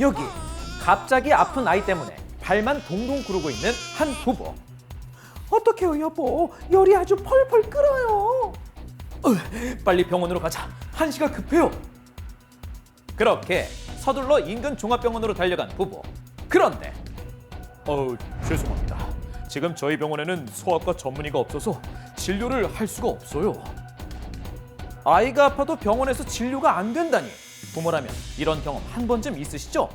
여기 갑자기 아픈 아이 때문에 발만 동동 구르고 있는 한 부부. 어떡해요 여보 열이 아주 펄펄 끓어요. 으, 빨리 병원으로 가자. 한시가 급해요. 그렇게 서둘러 인근 종합병원으로 달려간 부부. 그런데 어우 죄송합니다. 지금 저희 병원에는 소아과 전문의가 없어서 진료를 할 수가 없어요. 아이가 아파도 병원에서 진료가 안 된다니 부모라면 이런 경험 한 번쯤 있으시죠?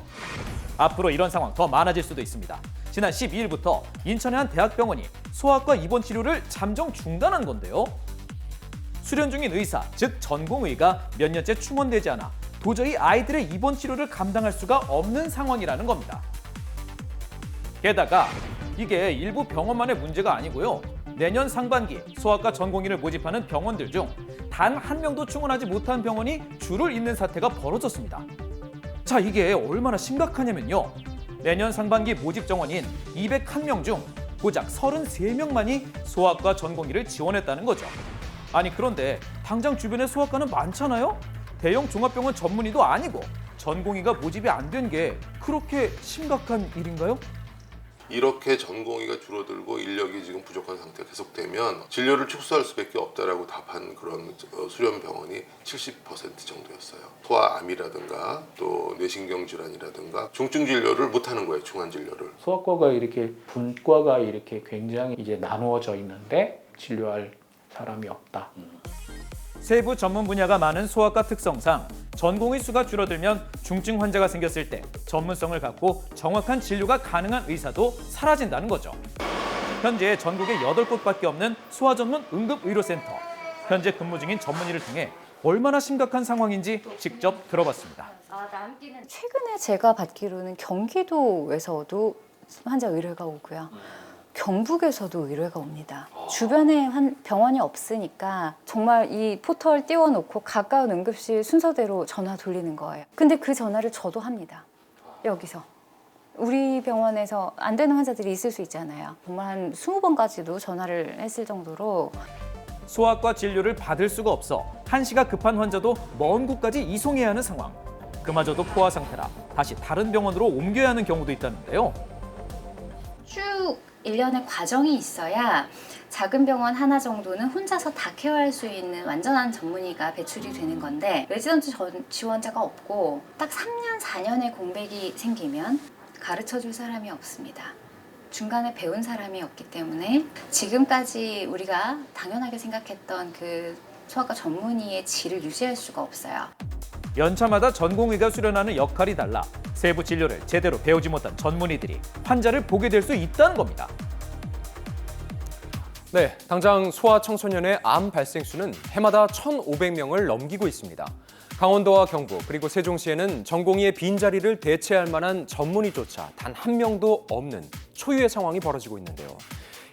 앞으로 이런 상황 더 많아질 수도 있습니다. 지난 12일부터 인천의 한 대학병원이 소아과 입원 치료를 잠정 중단한 건데요. 수련 중인 의사, 즉 전공의가 몇 년째 충원되지 않아 도저히 아이들의 입원 치료를 감당할 수가 없는 상황이라는 겁니다. 게다가 이게 일부 병원만의 문제가 아니고요. 내년 상반기 소아과 전공의를 모집하는 병원들 중 단 한 명도 충원하지 못한 병원이 줄을 잇는 사태가 벌어졌습니다. 자, 이게 얼마나 심각하냐면요. 내년 상반기 모집 정원인 201명 중 고작 33명만이 소아과 전공의를 지원했다는 거죠. 아니 그런데 당장 주변에 소아과는 많잖아요. 대형 종합병원 전문의도 아니고 전공의가 모집이 안 된 게 그렇게 심각한 일인가요? 이렇게 전공의가 줄어들고 인력이 지금 부족한 상태가 계속되면 진료를 축소할 수밖에 없다라고 답한 그런 어, 수련 병원이 70% 정도였어요. 소아암이라든가 또 뇌신경 질환이라든가 중증 진료를 못 하는 거예요. 중환 진료를. 소아과가 이렇게 분과가 이렇게 굉장히 이제 나누어져 있는데 진료할 사람이 없다. 세부 전문 분야가 많은 소아과 특성상 전공의 수가 줄어들면 중증 환자가 생겼을 때 전문성을 갖고 정확한 진료가 가능한 의사도 사라진다는 거죠. 현재 전국에 8곳밖에 없는 소아 전문 응급의료센터. 현재 근무 중인 전문의를 통해 얼마나 심각한 상황인지 직접 들어봤습니다. 최근에 제가 받기로는 경기도에서도 환자 의뢰가 오고요. 경북에서도 의뢰가 옵니다. 주변에 한 병원이 없으니까 정말 이 포털 띄워놓고 가까운 응급실 순서대로 전화 돌리는 거예요. 근데 그 전화를 저도 합니다. 여기서. 우리 병원에서 안 되는 환자들이 있을 수 있잖아요. 정말 한 20번까지도 전화를 했을 정도로 소아과 진료를 받을 수가 없어 한시가 급한 환자도 먼 곳까지 이송해야 하는 상황. 그마저도 포화 상태라 다시 다른 병원으로 옮겨야 하는 경우도 있다는데요. 쭉 일련의 과정이 있어야 작은 병원 하나 정도는 혼자서 다 케어할 수 있는 완전한 전문의가 배출이 되는 건데 레지던트 전- 지원자가 없고 딱 3년, 4년의 공백이 생기면 가르쳐 줄 사람이 없습니다. 중간에 배운 사람이 없기 때문에 지금까지 우리가 당연하게 생각했던 그 소아과 전문의의 질을 유지할 수가 없어요. 연차마다 전공의가 수련하는 역할이 달라 세부 진료를 제대로 배우지 못한 전문의들이 환자를 보게 될 수 있다는 겁니다. 네, 당장 소아 청소년의 암 발생 수는 해마다 1,500명을 넘기고 있습니다. 강원도와 경북 그리고 세종시에는 전공의의 빈자리를 대체할 만한 전문의조차 단 한 명도 없는 초유의 상황이 벌어지고 있는데요.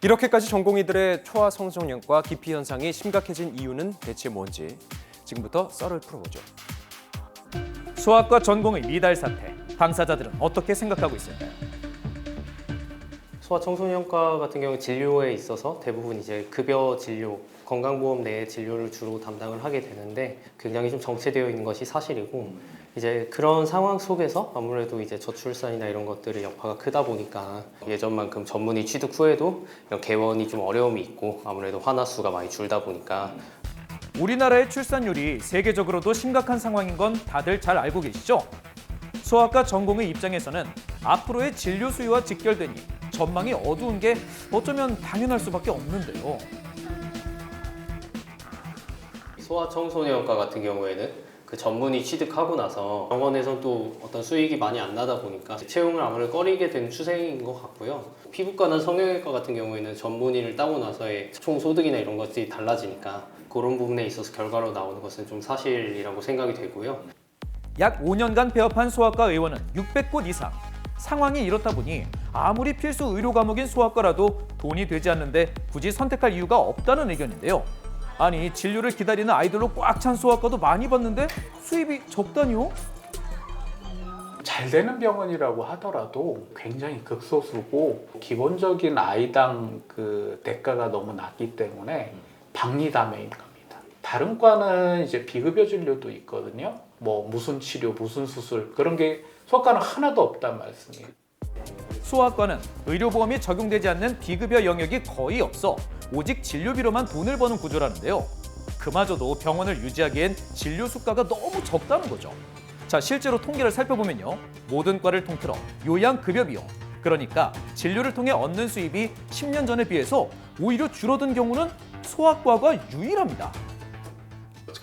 이렇게까지 전공의들의 초아 청소년과 기피 현상이 심각해진 이유는 대체 뭔지 지금부터 썰을 풀어보죠. 소아과 전공의 미달 사태 당사자들은 어떻게 생각하고 있을까요? 소아 청소년과 같은 경우 진료에 있어서 대부분 이제 급여 진료, 건강보험 내의 진료를 주로 담당을 하게 되는데 굉장히 좀 정체되어 있는 것이 사실이고 이제 그런 상황 속에서 아무래도 이제 저출산이나 이런 것들의 여파가 크다 보니까 예전만큼 전문의 취득 후에도 이런 개원이 좀 어려움이 있고 아무래도 환화 수가 많이 줄다 보니까 우리나라의 출산율이 세계적으로도 심각한 상황인 건 다들 잘 알고 계시죠? 소아과 전공의 입장에서는 앞으로의 진료 수요와 직결되니 전망이 어두운 게 어쩌면 당연할 수밖에 없는데요. 소아 청소년과 같은 경우에는 그 전문의 취득하고 나서 병원에서 또 어떤 수익이 많이 안 나다 보니까 채용을 아무래도 꺼리게 된 추세인 것 같고요. 피부과나 성형외과 같은 경우에는 전문의를 따고 나서의 총 소득이나 이런 것들이 달라지니까 그런 부분에 있어서 결과로 나오는 것은 좀 사실이라고 생각이 되고요. 약 5년간 폐업한 소아과 의원은 600곳 이상. 상황이 이렇다 보니 아무리 필수 의료 과목인 소아과라도 돈이 되지 않는데 굳이 선택할 이유가 없다는 의견인데요. 아니 진료를 기다리는 아이들로 꽉 찬 소아과도 많이 봤는데 수입이 적다니요? 잘 되는 병원이라고 하더라도 굉장히 극소수고 기본적인 아이당 그 대가가 너무 낮기 때문에 박리담회인 겁니다. 다른 과는 이제 비급여 진료도 있거든요. 뭐 무슨 치료, 무슨 수술 그런 게 소아과는 하나도 없단 말씀이에요. 소아과는 의료보험이 적용되지 않는 비급여 영역이 거의 없어 오직 진료비로만 돈을 버는 구조라는데요. 그마저도 병원을 유지하기엔 진료 수가가 너무 적다는 거죠. 자, 실제로 통계를 살펴보면요. 모든 과를 통틀어 요양급여 비용, 그러니까 진료를 통해 얻는 수입이 10년 전에 비해서 오히려 줄어든 경우는 소아과가 유일합니다.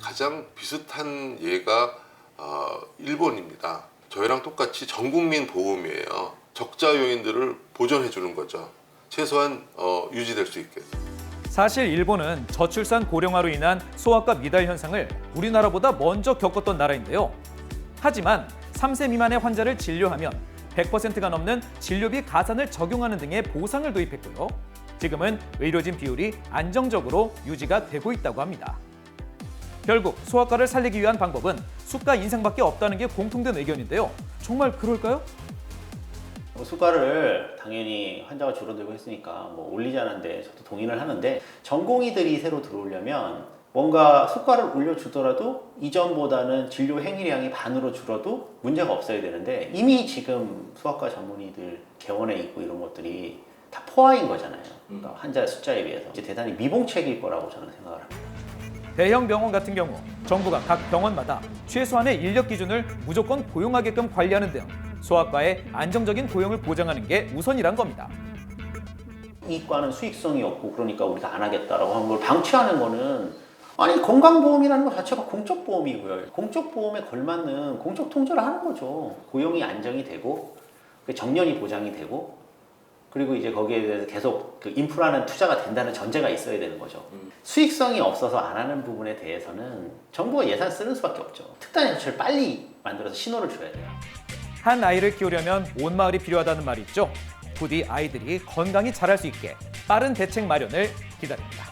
가장 비슷한 예가 어, 일본입니다. 저희랑 똑같이 전 국민 보험이에요. 적자 요인들을 보전해 주는 거죠. 최소한 어, 유지될 수 있게. 사실 일본은 저출산 고령화로 인한 소아과 미달 현상을 우리나라보다 먼저 겪었던 나라인데요. 하지만 3세 미만의 환자를 진료하면 100%가 넘는 진료비 가산을 적용하는 등의 보상을 도입했고요. 지금은 의료진 비율이 안정적으로 유지가 되고 있다고 합니다. 결국 소아과를 살리기 위한 방법은 수가 인상밖에 없다는 게 공통된 의견인데요. 정말 그럴까요? 뭐 수가를 당연히 환자가 줄어들고 했으니까 뭐 올리자는데 저도 동의를 하는데 전공의들이 새로 들어오려면 뭔가 수가를 올려주더라도 이전보다는 진료 행위량이 반으로 줄어도 문제가 없어야 되는데 이미 지금 수학과 전문의들 개원해 있고 이런 것들이 다 포화인 거잖아요. 그러니까 환자 숫자에 비해서 이제 대단히 미봉책일 거라고 저는 생각을 합니다. 대형 병원 같은 경우 정부가 각 병원마다 최소한의 인력 기준을 무조건 고용하게끔 관리하는 등 소아과의 안정적인 고용을 보장하는 게 우선이란 겁니다. 이 과는 수익성이 없고 그러니까 우리가 안 하겠다라고 하는 걸 방치하는 거는 아니 건강보험이라는 것 자체가 공적 보험이고요. 공적 보험에 걸맞는 공적 통제를 하는 거죠. 고용이 안정이 되고 그 정년이 보장이 되고 그리고 이제 거기에 대해서 계속 그 인프라는 투자가 된다는 전제가 있어야 되는 거죠. 수익성이 없어서 안 하는 부분에 대해서는 정부가 예산 쓰는 수밖에 없죠. 특단 조치를 빨리 만들어서 신호를 줘야 돼요. 한 아이를 키우려면 온 마을이 필요하다는 말이 있죠. 부디 아이들이 건강히 자랄 수 있게 빠른 대책 마련을 기다립니다.